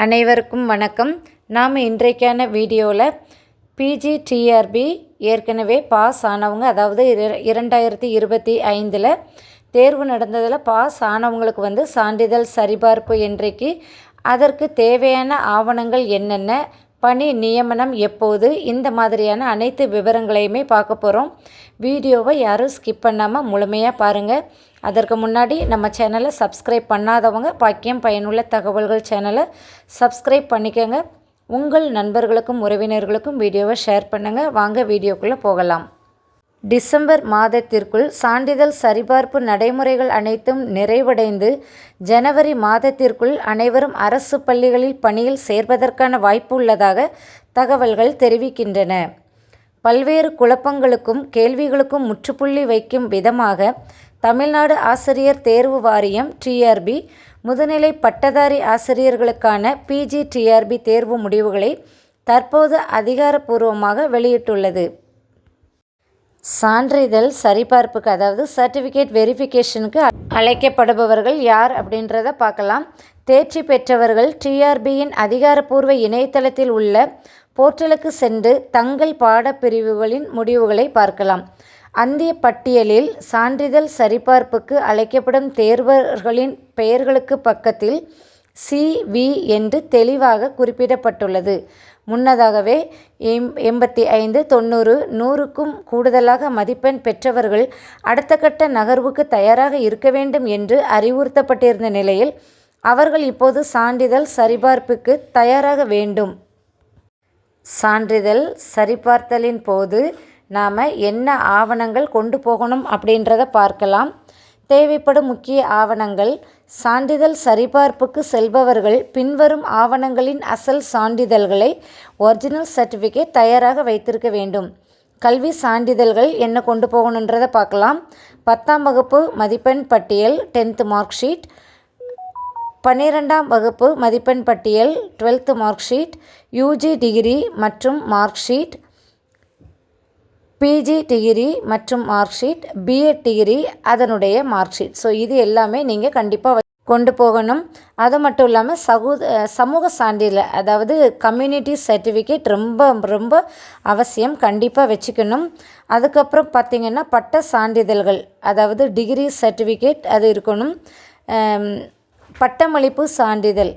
அனைவருக்கும் வணக்கம். நாம் இன்றைக்கான வீடியோவில் பிஜிடிஆர்பி ஏற்கனவே பாஸ் ஆனவங்க அதாவது இர- இரண்டாயிரத்தி இருபத்தி ஐந்தில் தேர்வு நடந்ததில் பாஸ் ஆனவங்களுக்கு வந்து சான்றிதழ் சரிபார்ப்பு இன்றைக்கு அதற்கு தேவையான ஆவணங்கள் என்னென்ன பணி நியமனம் எப்போது இந்த மாதிரியான அனைத்து விவரங்களையுமே பார்க்க போகிறோம் வீடியோவை யாரும் ஸ்கிப் பண்ணாமல் முழுமையாக பாருங்கள் அதற்கு முன்னாடி நம்ம சேனலை சப்ஸ்கிரைப் பண்ணாதவங்க பாக்கியம் பயனுள்ள தகவல்கள் சேனலை சப்ஸ்கிரைப் பண்ணிக்கோங்க. உங்கள் நண்பர்களுக்கும் உறவினர்களுக்கும் வீடியோவை ஷேர் பண்ணுங்கள் வாங்க வீடியோக்குள்ளே போகலாம். டிசம்பர் மாதத்திற்குள் சான்றிதழ் சரிபார்ப்பு நடைமுறைகள் அனைத்தும் நிறைவடைந்து ஜனவரி மாதத்திற்குள் அனைவரும் அரசு பள்ளிகளில் பணியில் சேர்வதற்கான வாய்ப்பு உள்ளதாக தகவல்கள் தெரிவிக்கின்றன. பல்வேறு குழப்பங்களுக்கும் கேள்விகளுக்கும் முற்றுப்புள்ளி வைக்கும் விதமாக தமிழ்நாடு ஆசிரியர் தேர்வு வாரியம் டிஆர்பி முதுநிலை பட்டதாரி ஆசிரியர்களுக்கான பிஜி டிஆர்பி தேர்வு முடிவுகளை தற்போது அதிகாரப்பூர்வமாக வெளியிட்டுள்ளது. சான்றிதழ் சரிபார்ப்புக்கு அதாவது சர்டிஃபிகேட் வெரிஃபிகேஷனுக்கு அழைக்கப்படுபவர்கள் யார் அப்படின்றத பார்க்கலாம். தேர்ச்சி பெற்றவர்கள் டிஆர்பியின் அதிகாரப்பூர்வ இணையதளத்தில் உள்ள போர்ட்டலுக்கு சென்று தங்கள் பாடப்பிரிவுகளின் முடிவுகளை பார்க்கலாம். அந்திய பட்டியலில் சான்றிதழ் சரிபார்ப்புக்கு அழைக்கப்படும் தேர்வர்களின் பெயர்களுக்கு பக்கத்தில் சிவி என்று தெளிவாக குறிப்பிடப்பட்டுள்ளது. முன்னதாகவே எம் எண்பத்தி ஐந்து தொண்ணூறு நூறுக்கும் கூடுதலாக மதிப்பெண் பெற்றவர்கள் அடுத்த கட்ட நகர்வுக்கு தயாராக இருக்க வேண்டும் என்று அறிவுறுத்தப்பட்டிருந்த நிலையில் அவர்கள் இப்போது சான்றிதழ் சரிபார்ப்புக்கு தயாராக வேண்டும். சான்றிதழ் சரிபார்த்தலின் போது நாம் என்ன ஆவணங்கள் கொண்டு போகணும் அப்படின்றத பார்க்கலாம். தேவைப்படும் முக்கிய ஆவணங்கள். சான்றிதழ் சரிபார்ப்புக்கு செல்பவர்கள் பின்வரும் ஆவணங்களின் அசல் சான்றிதழ்களை ஒரிஜினல் சர்டிஃபிகேட் தயாராக வைத்திருக்க வேண்டும். கல்வி சான்றிதழ்கள் என்ன கொண்டு போகணுன்றதை பார்க்கலாம். பத்தாம் வகுப்பு மதிப்பெண் பட்டியல் டென்த்து மார்க் ஷீட். பன்னிரெண்டாம் வகுப்பு மதிப்பெண் பட்டியல் twelfth mark sheet. UG degree மற்றும் மார்க் ஷீட். பிஜி டிகிரி மற்றும் மார்க் ஷீட் பிஎட் டிகிரி அதனுடைய மார்க் ஷீட் ஸோ இது எல்லாமே நீங்கள் கண்டிப்பாக கொண்டு போகணும். அது மட்டும் இல்லாமல் சகூ சமூக சான்றிதழ் அதாவது கம்யூனிட்டி சர்டிஃபிகேட் ரொம்ப ரொம்ப அவசியம். கண்டிப்பாக வச்சுக்கணும். அதுக்கப்புறம் பார்த்திங்கன்னா பட்ட சான்றிதழ்கள் அதாவது டிகிரி சர்டிஃபிகேட் அது இருக்கணும். பட்டமளிப்பு சான்றிதழ்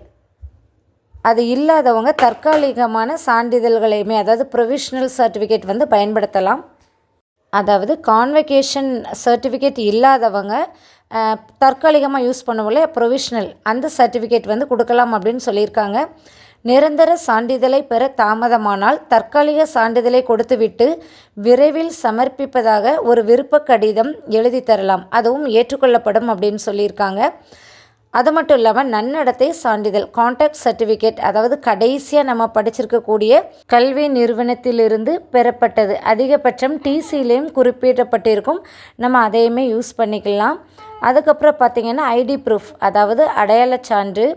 அது இல்லாதவங்க தற்காலிகமான சான்றிதழ்களையுமே அதாவது ப்ரொவிஷ்னல் சர்டிஃபிகேட் வந்து பயன்படுத்தலாம். அதாவது கான்வெகேஷன் சர்டிஃபிகேட் இல்லாதவங்க தற்காலிகமாக யூஸ் பண்ணுவோம்ல ப்ரொவிஷ்னல் அந்த சர்டிஃபிகேட் வந்து கொடுக்கலாம் அப்படின்னு சொல்லியிருக்காங்க. நிரந்தர சான்றிதழை பெற தாமதமானால் தற்காலிக சான்றிதழை கொடுத்துவிட்டு விரைவில் சமர்ப்பிப்பதாக ஒரு விருப்ப கடிதம் எழுதி தரலாம். அதுவும் ஏற்றுக்கொள்ளப்படும் அப்படின்னு சொல்லியிருக்காங்க. அது மட்டும் இல்லாமல் நன்னடத்தை சான்றிதழ் கான்டாக்ட் சர்டிஃபிகேட் அதாவது கடைசியாக நம்ம படிச்சிருக்கக்கூடிய கல்வி நிறுவனத்திலிருந்து பெறப்பட்டது. அதிகபட்சம் டிசிலையும் குறிப்பிடப்பட்டிருக்கும். நம்ம அதையுமே யூஸ் பண்ணிக்கலாம். அதுக்கப்புறம் பார்த்திங்கன்னா ஐடி ப்ரூஃப் அதாவது அடையாளச் சான்று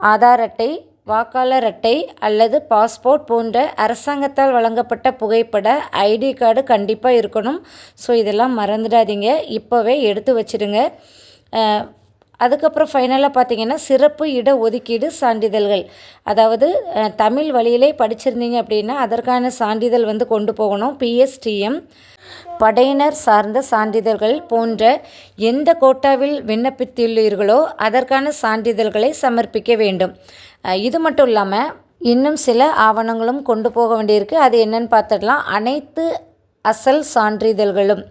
ஆதார் அட்டை வாக்காளர் அட்டை அல்லது பாஸ்போர்ட் போன்ற அரசாங்கத்தால் வழங்கப்பட்ட புகைப்பட ஐடி கார்டு கண்டிப்பாக இருக்கணும். ஸோ இதெல்லாம் மறந்துடாதீங்க. இப்போவே எடுத்து வச்சிடுங்க. அதுக்கப்புறம் ஃபைனலாக பார்த்தீங்கன்னா சிறப்பு இட ஒதுக்கீடு சான்றிதழ்கள். அதாவது தமிழ் வழியிலே படிச்சிருந்தீங்க அப்படின்னா அதற்கான சான்றிதழ் வந்து கொண்டு போகணும். பிஎஸ்டிஎம் படையினர் சார்ந்த சான்றிதழ்கள் போன்ற எந்த கோட்டாவில் விண்ணப்பித்துள்ளீர்களோ அதற்கான சான்றிதழ்களை சமர்ப்பிக்க வேண்டும். இது மட்டும் இல்லாமல் இன்னும் சில ஆவணங்களும் கொண்டு போக வேண்டியிருக்கு. அது என்னன்னு பார்த்துடலாம். அனைத்து அசல் சான்றிதழ்களும்.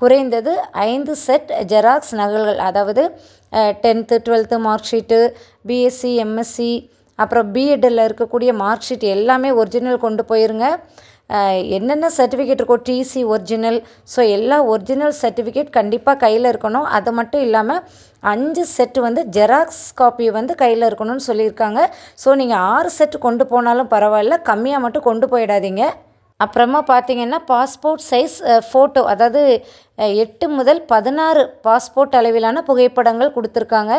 குறைந்தது ஐந்து செட் ஜெராக்ஸ் நகல்கள். அதாவது tenth twelfth mark sheet BSc MSc அப்புறம் பிஎட்டில் இருக்கக்கூடிய மார்க் ஷீட் எல்லாமே ஒரிஜினல் கொண்டு போயிருங்க. என்னென்ன சர்டிஃபிகேட் இருக்கோ டிசி ஒரிஜினல். ஸோ எல்லா ஒரிஜினல் சர்டிஃபிகேட் கண்டிப்பாக கையில் இருக்கணும். அது மட்டும் இல்லாமல் அஞ்சு செட்டு வந்து ஜெராக்ஸ் காப்பி வந்து கையில் இருக்கணும்னு சொல்லியிருக்காங்க. ஸோ நீங்கள் ஆறு செட்டு கொண்டு போனாலும் பரவாயில்ல. கம்மியாக மட்டும் கொண்டு போயிடாதீங்க. அப்புறமா பார்த்தீங்கன்னா பாஸ்போர்ட் சைஸ் ஃபோட்டோ அதாவது எட்டு முதல் பதினாறு பாஸ்போர்ட் அளவிலான புகைப்படங்கள் கொடுத்துருக்காங்க.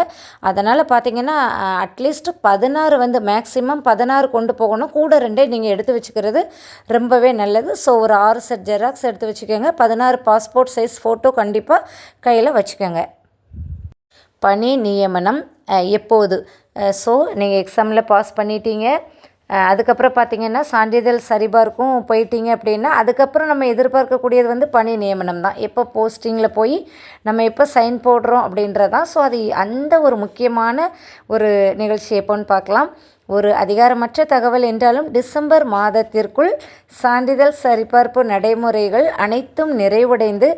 அதனால் பார்த்தீங்கன்னா அட்லீஸ்ட் பதினாறு வந்து மேக்ஸிமம் பதினாறு கொண்டு போகணும். கூட ரெண்டே நீங்கள் எடுத்து வச்சுக்கிறது ரொம்பவே நல்லது. ஸோ ஒரு ஆறு செட் ஜெராக்ஸ் எடுத்து வச்சுக்கோங்க. பதினாறு பாஸ்போர்ட் சைஸ் ஃபோட்டோ கண்டிப்பாக கையில் வச்சுக்கோங்க. பணி நியமனம் எப்போது? ஸோ நீங்கள் எக்ஸாமில் பாஸ் பண்ணிட்டீங்க. அதுக்கப்புறம் பார்த்தீங்கன்னா சான்றிதழ் சரிபார்க்கும் போயிட்டீங்க அப்படின்னா அதுக்கப்புறம் நம்ம எதிர்பார்க்கக்கூடியது வந்து பணி நியமனம் தான். எப்போ போஸ்டிங்கில் போய் நம்ம எப்போ சைன் போடுறோம் அப்படின்றதான். ஸோ அது அந்த ஒரு முக்கியமான ஒரு நிகழ்ச்சி எப்போன்னு பார்க்கலாம். ஒரு அதிகாரமற்ற தகவல் என்றாலும் டிசம்பர் மாதத்திற்குள் சான்றிதழ் சரிபார்ப்பு நடைமுறைகள் அனைத்தும் நிறைவடைந்து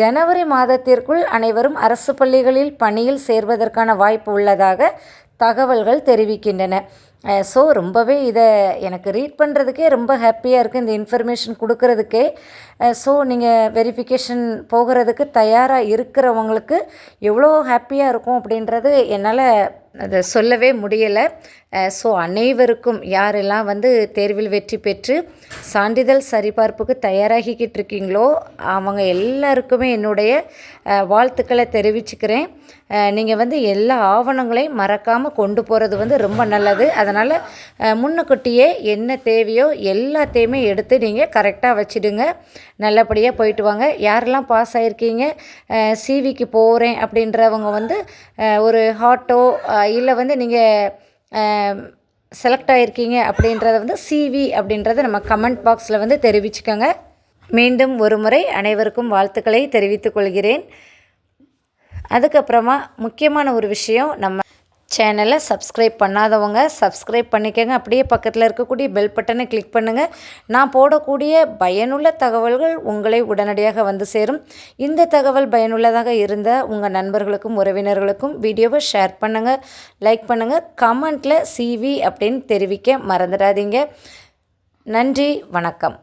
ஜனவரி மாதத்திற்குள் அனைவரும் அரசு பள்ளிகளில் பணியில் சேர்வதற்கான வாய்ப்பு உள்ளதாக தகவல்கள் தெரிவிக்கின்றன. ஸோ ரொம்பவே இதை எனக்கு ரீட் பண்ணுறதுக்கே ரொம்ப ஹாப்பியாக இருக்குது இந்த இன்ஃபர்மேஷன் கொடுக்கறதுக்கே. ஸோ நீங்கள் வெரிஃபிகேஷன் போகிறதுக்கு தயாராக இருக்கிறவங்களுக்கு எவ்வளோ ஹாப்பியாக இருக்கும் அப்படின்றது என்னால் அதை சொல்லவே முடியலை. ஸோ அனைவருக்கும் யாரெல்லாம் வந்து தேர்வில் வெற்றி பெற்று சான்றிதழ் சரிபார்ப்புக்கு தயாராகிக்கிட்டு இருக்கீங்களோ அவங்க எல்லாருக்குமே என்னுடைய வாழ்த்துக்களை தெரிவிச்சுக்கிறேன். நீங்கள் வந்து எல்லா ஆவணங்களையும் மறக்காமல் கொண்டு போகிறது வந்து ரொம்ப நல்லது. அதனால் முன்னுக்குட்டியே என்ன தேவையோ எல்லாத்தையுமே எடுத்து நீங்கள் கரெக்டாக வச்சிடுங்க. நல்லபடியாக போயிட்டு வாங்க. யாரெல்லாம் பாஸ் ஆகிருக்கீங்க சிவிக்கு போகிறேன் அப்படின்றவங்க வந்து ஒரு ஹாட்டோ இல்லை வந்து நீங்கள் செலக்ட் ஆகிருக்கீங்க அப்படின்றத வந்து சிவி அப்படின்றத நம்ம கமெண்ட் பாக்ஸில் வந்து தெரிவிச்சுக்கோங்க. மீண்டும் ஒரு முறை அனைவருக்கும் வாழ்த்துக்களை தெரிவித்துக் கொள்கிறேன். அதுக்கப்புறமா முக்கியமான ஒரு விஷயம் நம்ம சேனலை சப்ஸ்கிரைப் பண்ணாதவங்க சப்ஸ்கிரைப் பண்ணிக்கோங்க. அப்படியே பக்கத்தில் இருக்கக்கூடிய பெல் பட்டனை கிளிக் பண்ணுங்கள் நான் போடக்கூடிய பயனுள்ள தகவல்கள் உங்களை உடனடியாக வந்து சேரும். இந்த தகவல் பயனுள்ளதாக இருந்த உங்கள் நண்பர்களுக்கும் உறவினர்களுக்கும் வீடியோவை ஷேர் பண்ணுங்கள் லைக் பண்ணுங்கள் கமெண்ட்டில் சிவி அப்படின்னு தெரிவிக்க மறந்துடாதீங்க. நன்றி வணக்கம்.